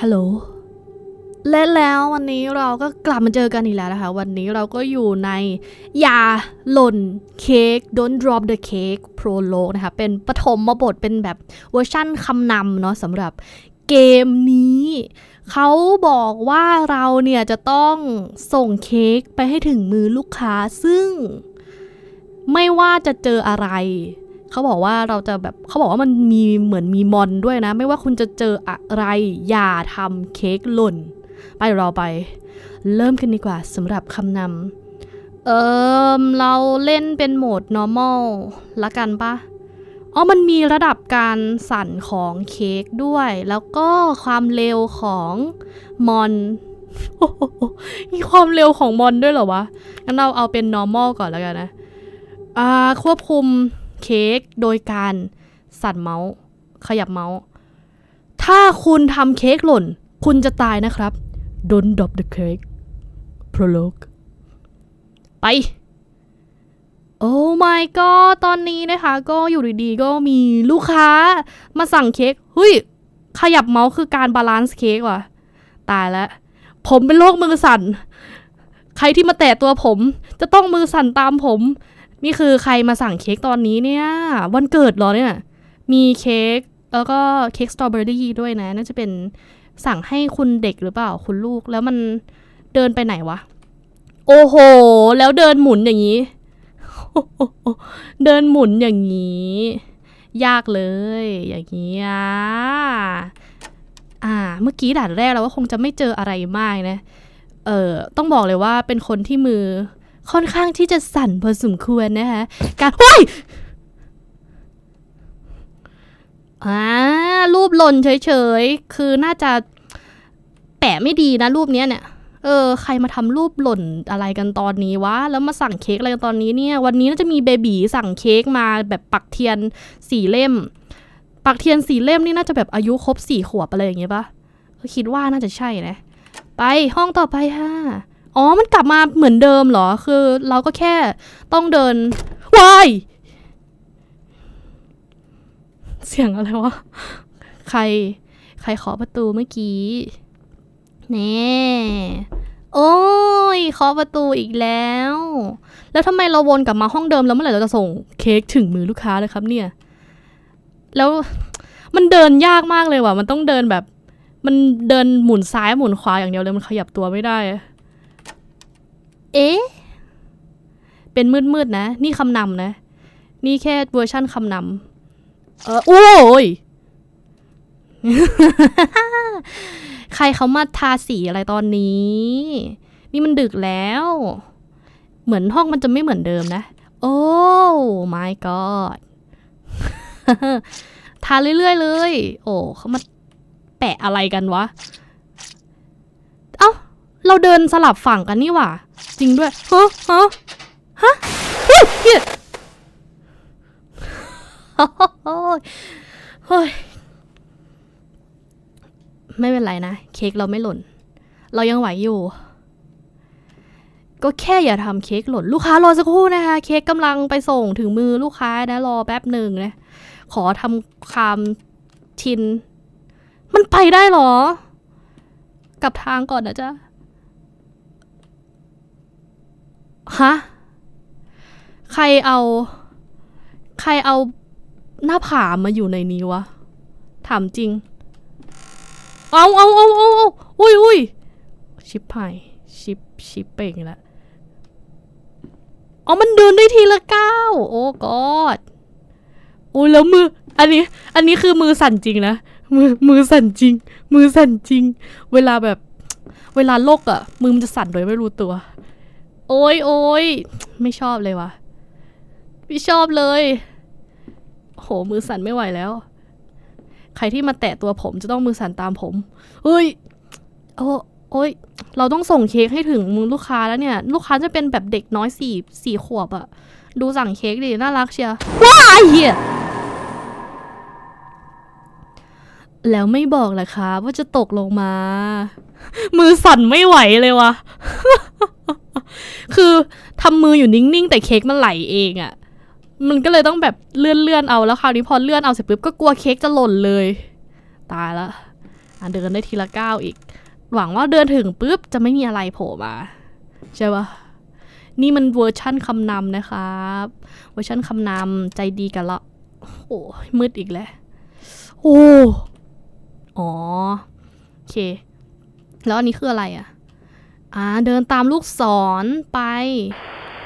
ฮัลโหล และแล้ววันนี้เราก็กลับมาเจอกันอีกแล้วนะคะ วันนี้เราก็อยู่ในยาหล่นเค้ก Don't drop the cake prologue นะคะ เป็นปฐมบทเป็นแบบเวอร์ชั่นคำนำเนาะสำหรับเกมนี้ เขาบอกว่าเราเนี่ยจะต้องส่งเค้กไปให้ถึงมือลูกค้าซึ่ง ไม่ว่าจะเจออะไร เขาบอกว่าเราจะแบบเขาบอกว่ามันมีเหมือนมีมอนด้วยนะ ไม่ว่าคุณจะเจออะไร อย่าทำเค้กหล่น ไปเดี๋ยวเราไป เริ่มกันดีกว่าสำหรับคำนำเอิมเราเล่นเป็นโหมด normal ละกันปะอ๋อมันมีระดับการสั่นของเค้กด้วย แล้วก็ความเร็วของมอนโอ้โหมีความเร็วของมอนด้วยเหรอวะ งั้นเราเอาเป็น normal ก่อนแล้วกันนะ อ่า ควบคุม เค้กโดยการสั่นเมาส์ ขยับเมาส์ ถ้าคุณทำเค้กหล่น คุณจะตายนะครับ Don't drop the cake prologue ไป โอ้ my god ตอนนี้นะคะ ก็อยู่ดีๆ ก็มีลูกค้ามาสั่งเค้กเฮ้ย ขยับเมาส์คือการบาลานซ์เค้กว่ะ ตายแล้ว ผมเป็นโรคมือสั่น ใครที่มาแตะตัวผม จะต้องมือสั่นตามผม นี่คือใครมาสั่งเค้กตอนนี้เนี่ย วันเกิดเหรอเนี่ย มีเค้กแล้วก็เค้กสตรอเบอรี่ด้วยนะ น่าจะเป็นสั่งให้คุณเด็กหรือเปล่า คุณลูกแล้วมันเดินไปไหนวะ โอ้โห แล้วเดินหมุนอย่างนี้ เดินหมุนอย่างนี้ ยากเลย อย่างนี้อะอ่า เมื่อกี้ด่านแรกเราก็คงจะไม่เจออะไรมากนะ เอ่อ ต้องบอกเลยว่าเป็นคนที่มือ ค่อนข้างที่จะสั่นพอสมควรนะคะ การเฮ้ยอ่ารูปหล่นเฉยๆ คือน่าจะแปะไม่ดีนะรูปเนี้ยเนี่ย เออ ใครมาทำรูปหล่นอะไรกันตอนนี้วะ แล้วมาสั่งเค้กอะไรกันตอนนี้เนี่ย วันนี้น่าจะมีเบบีสั่งเค้กมาแบบปักเทียนสี่เล่ม ปักเทียนสี่เล่มนี่น่าจะแบบอายุครบสี่ขวบอะไรอย่างเงี้ยปะก็คิดว่าน่าจะใช่นะ ไปห้องต่อไปค่ะ อ๋อ มันกลับมาเหมือนเดิมเหรอ คือเราก็แค่ต้องเดินวายเสียงอะไรวะ ใคร ใครเคาะประตูเมื่อกี้ แน่โอ้ยเคาะประตูอีกแล้ว แล้วทำไมเราวนกลับมาห้องเดิมแล้วเมื่อไหร่เราจะส่งเค้กถึงมือลูกค้าเลยครับเนี่ย แล้วมันเดินยากมากเลยว่ะ มันต้องเดินแบบ มันเดินหมุนซ้ายหมุนขวาอย่างเดียวเลย มันขยับตัวไม่ได้ เอ๊เป็นมืดๆนะ นี่คำนำนะ นี่แค่เวอร์ชั่นคำนำเออโอ้ย ใครเขามาทาสีอะไรตอนนี้ นี่มันดึกแล้ว เหมือนห้องมันจะไม่เหมือนเดิมนะ โอ้ my god ทาเรื่อยๆเลย โอ้เขามาแปะอะไรกันวะ เราเดินสลับฝั่งกันนี่หว่า จริงด้วยฮะฮะฮะเฮ้ยเหี้ยเฮ้ยไม่เป็นไรนะ เค้กเราไม่หล่น เรายังไหวอยู่ ก็แค่อย่าทำเค้กหล่น ลูกค้ารอสักครู่นะคะ เค้กกำลังไปส่งถึงมือลูกค้านะ รอแป๊บหนึ่งนะ ขอทำความชิน มันไปได้เหรอ กลับทางก่อนนะจ๊ะ ฮะ ใครเอา ใครเอาหน้าผามาอยู่ในนี้วะ ถามจริง เอาเอาเอาเอาเอาอุ้ยอุ้ยชิปหายชิปชิปเป่งล้วอ๋อ มันเดินได้ทีละก้าวโอ้กอดโอ้ยแล้วมือ อันนี้ อันนี้คือมือสั่นจริงนะ มือ มือสั่นจริง มือสั่นจริง เวลาแบบ เวลาโลกอะมือมันจะสั่นโดยไม่รู้ตัว โอ้ยโอ้ยไม่ชอบเลยวะไม่ชอบเลย โหมือสั่นไม่ไหวแล้ว ใครที่มาแตะตัวผมจะต้องมือสั่นตามผมเฮ้ยโอ้โอ้ยเราต้องส่งเค้กให้ถึงมือลูกค้าแล้วเนี่ย ลูกค้าจะเป็นแบบเด็กน้อยสี่สี่ขวบอะดูสั่งเค้กดิน่ารักเชียวว้ายเหี้ยแล้วไม่บอกแหละคะว่าจะตกลงมา มือสั่นไม่ไหวเลยว่ะ คือทำมืออยู่นิ่งๆ แต่เค้กมันไหลเองอะมันก็เลยต้องแบบเลื่อนเลื่อนๆเอาแล้วคราวนี้พอเลื่อนเอาเสร็จปุ๊บก็กลัวเค้กจะหล่นเลย ตายละอะเดินได้ทีละก้าวอีก หวังว่าเดินถึงปุ๊บจะไม่มีอะไรโผล่มาใช่ปะนี่มันเวอร์ชั่นคำนำนะครับ เวอร์ชันคำนำใจดีกันละโอ้ยมืดอีกแล้วโอ้อ๋อโอเค แล้วอันนี้คืออะไรอะ อ่าเดินตามลูกศรไป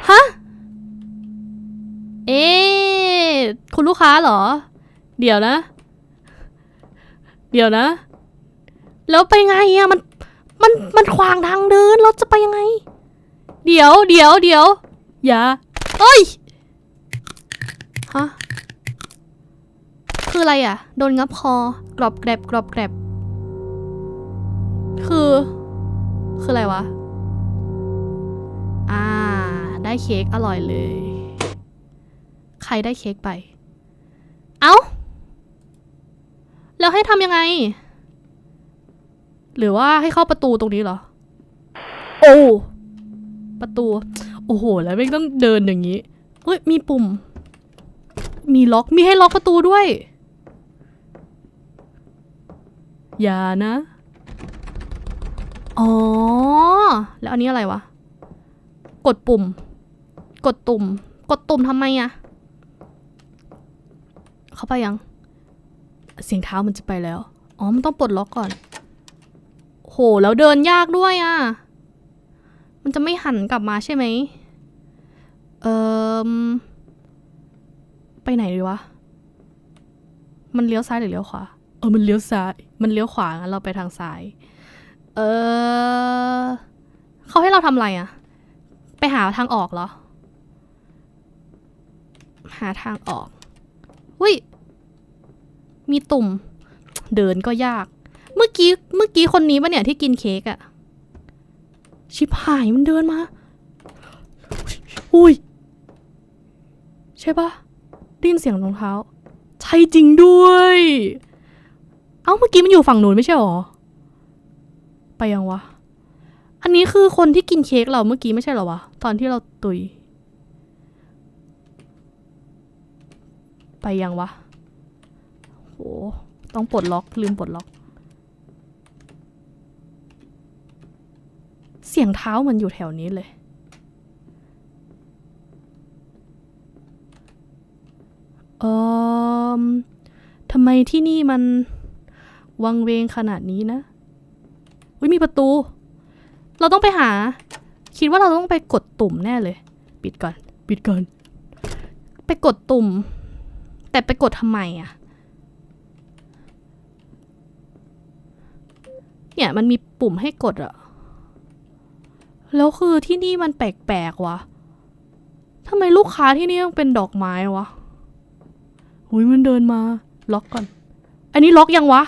ฮะ เอ๊ะคุณลูกค้าเหรอ เดี๋ยวนะ เดี๋ยวนะ แล้วไปไงอะมัน มัน มันขวางทางเดิน เราจะไปยังไง เดี๋ยว เดี๋ยว เดี๋ยว อย่าเอ้ย ฮะ คืออะไรอะโดนงับคอ กรอบแกรบกรอบแกรบคือ คืออะไรวะ ได้เค้กอร่อยเลย ใครได้เค้กไป เอ้า แล้วให้ทำยังไง หรือว่าให้เข้าประตูตรงนี้เหรอ โอ้ประตู โอ้โห แล้วไม่ต้องเดินอย่างนี้เฮ้ย มีปุ่ม มีล็อก มีให้ล็อกประตูด้วย อย่านะ อ๋อ แล้วอันนี้อะไรวะ กดปุ่ม กดตุ่ม กดตุ่มทำไมอะเข้าไปยัง เสียงเท้ามันจะไปแล้ว อ๋อ มันต้องปลดล็อกก่อน โห แล้วเดินยากด้วยอะมันจะไม่หันกลับมาใช่ไหม เอ่อ ไปไหนดีวะ มันเลี้ยวซ้ายหรือเลี้ยวขวา เออ มันเลี้ยวซ้าย มันเลี้ยวขวางั้นเราไปทางซ้าย เออ เขาให้เราทำอะไรอะไปหาทางออกเหรอ หาทางออกอุ้ย มีตุ่ม เดินก็ยาก เมื่อกี้ เมื่อกี้คนนี้ปะเนี่ยที่กินเค้กอะชิบหายมันเดินมา อุ้ย ใช่ปะได้ยินเสียงรองเท้า ใช่จริงด้วย เอ้าเมื่อกี้มันอยู่ฝั่งนู้นไม่ใช่หรอ ไปยังวะ อันนี้คือคนที่กินเค้กเราเมื่อกี้ไม่ใช่หรอวะ ตอนที่เราตุย ไปยังวะ โห ต้องปลดล็อก ลืมปลดล็อก เสียงเท้ามันอยู่แถวนี้เลย เออทำไมที่นี่มัน วังเวงขนาดนี้นะ อุ้ยมีประตู เราต้องไปหา คิดว่าเราต้องไปกดตุ่มแน่เลย ปิดก่อน ปิดก่อน ไปกดตุ่ม แต่ไปกดทำไมอะเนี่ยมันมีปุ่มให้กดอะแล้วคือที่นี่มันแปลกๆวะทำไมลูกค้าที่นี่ต้องเป็นดอกไม้วะหุยมันเดินมา ล็อกก่อน อันนี้ล็อกยังวะ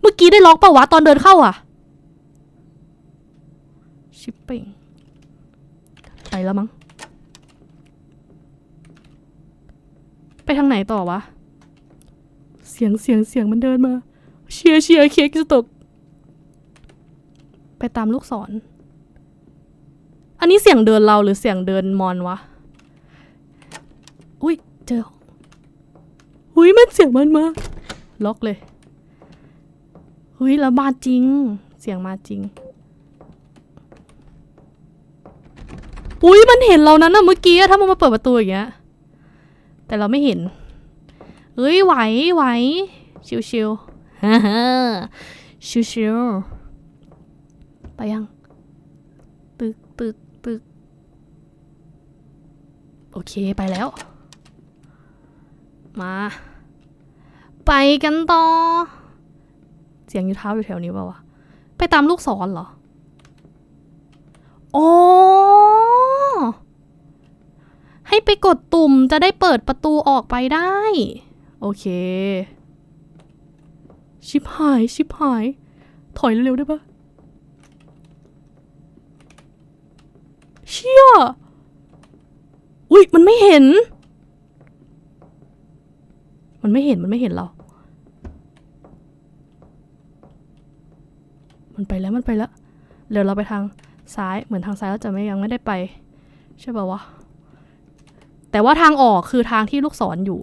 เมื่อกี้ได้ล็อกปะวะตอนเดินเข้าอะชิปปิ้งไปแล้วมั้ง ไปทางไหนต่อวะ เสียงเสียงเสียงมันเดินมา เชียร์เชียร์เค้กจะตก ไปตามลูกศร อันนี้เสียงเดินเราหรือเสียงเดินมอนวะ อุ้ยเจอ อุ้ยมันเสียงมันมา ล็อกเลย อุ้ยแล้วมาจริง เสียงมาจริง อุ้ยมันเห็นเรานั้นนะเมื่อกี้อะถ้ามันมาเปิดประตูอย่างเงี้ย แต่เราไม่เห็น เอ้ยไหวไหว ชิวชิวๆฮ่าฮ่าชิวชิวๆไปยัง ตึกตึกตึก โอเคไปแล้ว มา ไปกันต่อ เสียงอยู่เท้าอยู่แถวนี้เปล่าวะ ไปตามลูกศรเหรออ๋อให้ ไปกดตุ่มจะได้เปิดประตูออกไปได้ โอเค ชิบหาย ชิบหาย ถอยเร็วได้ปะเชี่ย อุ้ยมันไม่เห็น มันไม่เห็น มันไม่เห็นเรา มันไปแล้ว มันไปแล้ว เดี๋ยวเราไปทางซ้าย เหมือนทางซ้ายเราจะไม่ยังไม่ได้ไป ใช่ป่าวะ แต่ว่าทางออกคือทางที่ลูกศรออยู่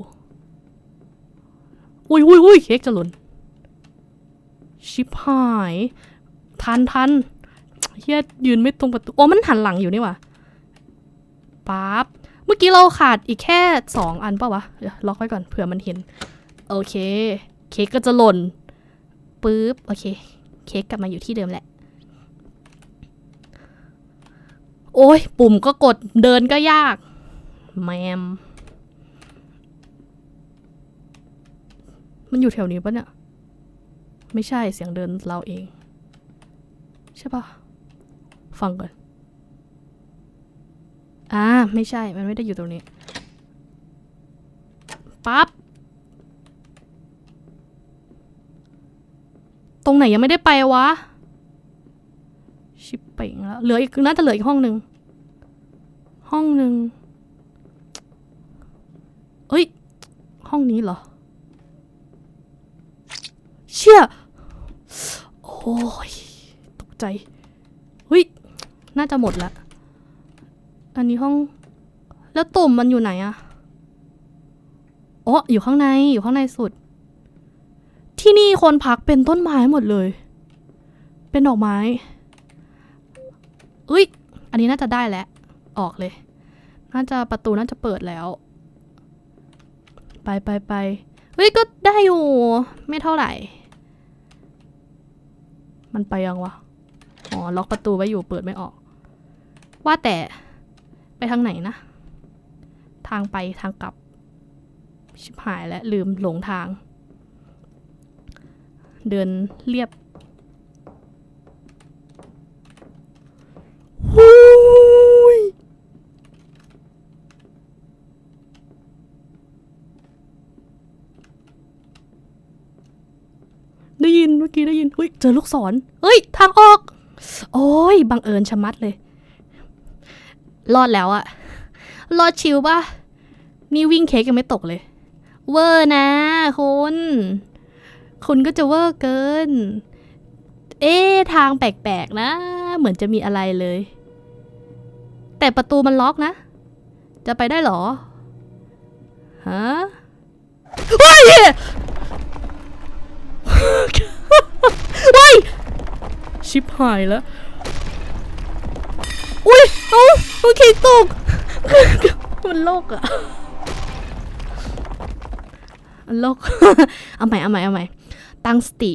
อุ้ยอุ้ยอุ้ยเค้กจะหล่น ชิบหาย ทันทันเฮียยืนไม่ตรงประตู โอ้มันหันหลังอยู่นี่ว่ะปั๊บ เมื่อกี้เราขาดอีกแค่สองอันป่าวะ เดี๋ยวล็อกไว้ก่อนเผื่อมันเห็น โอเค เค้กก็จะหล่นปึ๊บ โอเค เค้กกลับมาอยู่ที่เดิมแหละ โอ้ยปุ่มก็กดเดินก็ยาก แมม มันอยู่แถวนี้ปะเนี่ย ไม่ใช่เสียงเดินเราเอง ใช่ปะฟังก่อนอ่าไม่ใช่ มันไม่ได้อยู่ตรงนี้ ปั๊บ ตรงไหนยังไม่ได้ไปวะ ชิปเป่งแล้ว เหลืออีก น่าจะเหลืออีกห้องหนึ่ง ห้องหนึ่ง เอ้ย ห้องนี้เหรอ เชี่ย โอ้ย ตกใจเฮ้ย น่าจะหมดแล้วอันนี้ห้อง แล้วตุ่มมันอยู่ไหนอะอ๋ออยู่ข้างใน อยู่ข้างในสุด ที่นี่คนพักเป็นต้นไม้หมดเลย เป็นดอกไม้เอ้ย อันนี้น่าจะได้แล้ว ออกเลย น่าจะประตูน่าจะเปิดแล้ว ไปไปไปเฮ้ยก็ได้อยู่ไม่เท่าไหร่ มันไปยังวะอ๋อล็อกประตูไว้อยู่เปิดไม่ออก ว่าแต่ไปทางไหนนะ ทางไปทางกลับ ชิบหายและลืมหลงทาง เดินเรียบฮู้ยได้ยินเมื่อกี้ได้ยิน เจอลูกศรเฮ้ย ทางออก โอ้ย บังเอิญชะมัดเลย รอดแล้วอะรอดชิวปะนี่วิ่งเค้กยังไม่ตกเลย เวอร์นะคุณ คุณก็จะเวอร์เกิน เอ๊ทางแปลกๆนะ เหมือนจะมีอะไรเลย แต่ประตูมันล็อกนะ จะไปได้หรอ ฮะเฮ้ยเฮ้ย ชิบหายแล้ว อุ้ยเอาโอเคตก มันโลกอะมันโลก เอาใหม่เอาใหม่เอาใหม่ ตั้งสติ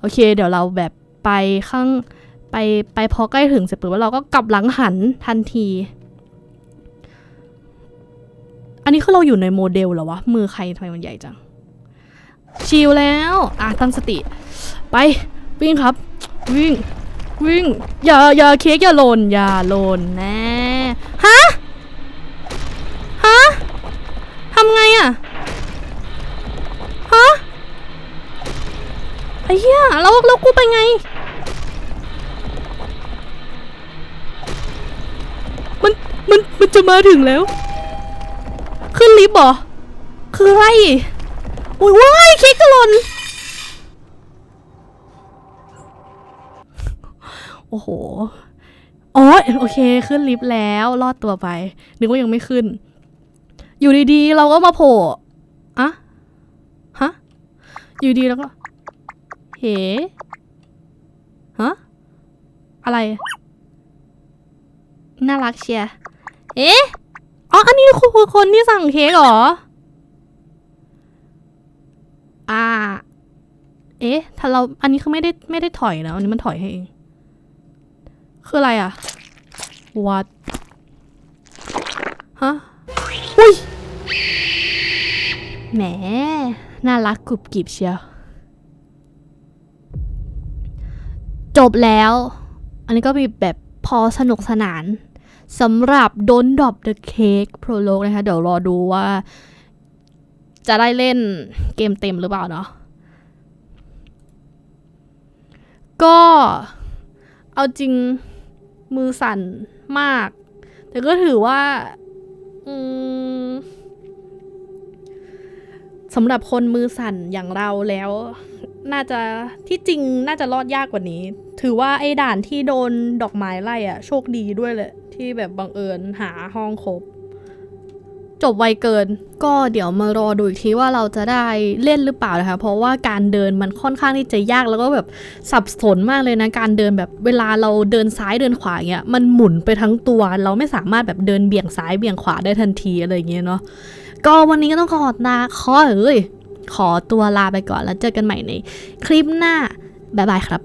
โอเค เดี๋ยวเราแบบไปข้างไปไปพอใกล้ถึงเสร็จปุ๊บเราก็กลับหลังหันทันที อันนี้คือเราอยู่ในโมเดลเหรอวะ มือใครทำไมมันใหญ่จัง ชิลแล้ว อะตั้งสติ ไป วิ่งครับ วิ่ง วิ่ง อย่า อย่าเค้กอย่าหล่น อย่าหล่นแน่ฮะ ฮะ ทำไงอะฮะ ไอ้เหี้ยแล้วแล้วกูไปไง มัน มัน มันจะมาถึงแล้ว ขึ้นลิฟต์เหรอ คืออะไร อุ้ยว้ายเค้กจะหล่น โอ้โหอ๋อโอเค ขึ้นลิฟต์แล้วรอดตัวไป นึกว่ายังไม่ขึ้น อยู่ดีๆ เราก็มาโผล่อะฮะ อยู่ดีแล้วก็เฮ้ฮะ อะไร น่ารักเชียเอ๊ะ อ๋อ อันนี้คือคนที่สั่งเค้กเหรอ อ่า เอ๊ะ ถ้าเรา อันนี้คือไม่ได้ไม่ได้ถอยนะ อันนี้มันถอยให้เอง คืออะไรอะ what ฮะ อุ้ย แหม น่ารักกรุบกริบเชียวจบแล้ว อันนี้ก็มีแบบพอสนุกสนานสำหรับ Don't Drop the Cake Prologue นะคะ เดี๋ยวรอดูว่า จะได้เล่นเกมเต็มหรือเปล่าเนาะก็เอาจริง มือสั่นมาก แต่ก็ถือว่าอืมสำหรับคนมือสั่นอย่างเราแล้ว น่าจะที่จริงน่าจะรอดยากกว่านี้ ถือว่าไอ้ด่านที่โดนดอกไม้ไล่อะโชคดีด้วยเลยที่แบบบังเอิญหาห้องครบ จบไวเกิน ก็เดี๋ยวมารอดูอีกทีว่าเราจะได้เล่นหรือเปล่านะคะ เพราะว่าการเดินมันค่อนข้างที่จะยากแล้วก็แบบสับสนมากเลยนะ การเดินแบบเวลาเราเดินซ้ายเดินขวาเงี้ยมันหมุนไปทั้งตัว เราไม่สามารถแบบเดินเบี่ยงซ้ายเบี่ยงขวาได้ทันทีอะไรเงี้ยเนาะก็วันนี้ก็ต้องขอลาขอเอ้ยขอตัวลาไปก่อนแล้วเจอกันใหม่ในคลิปหน้าบ๊ายบายครับ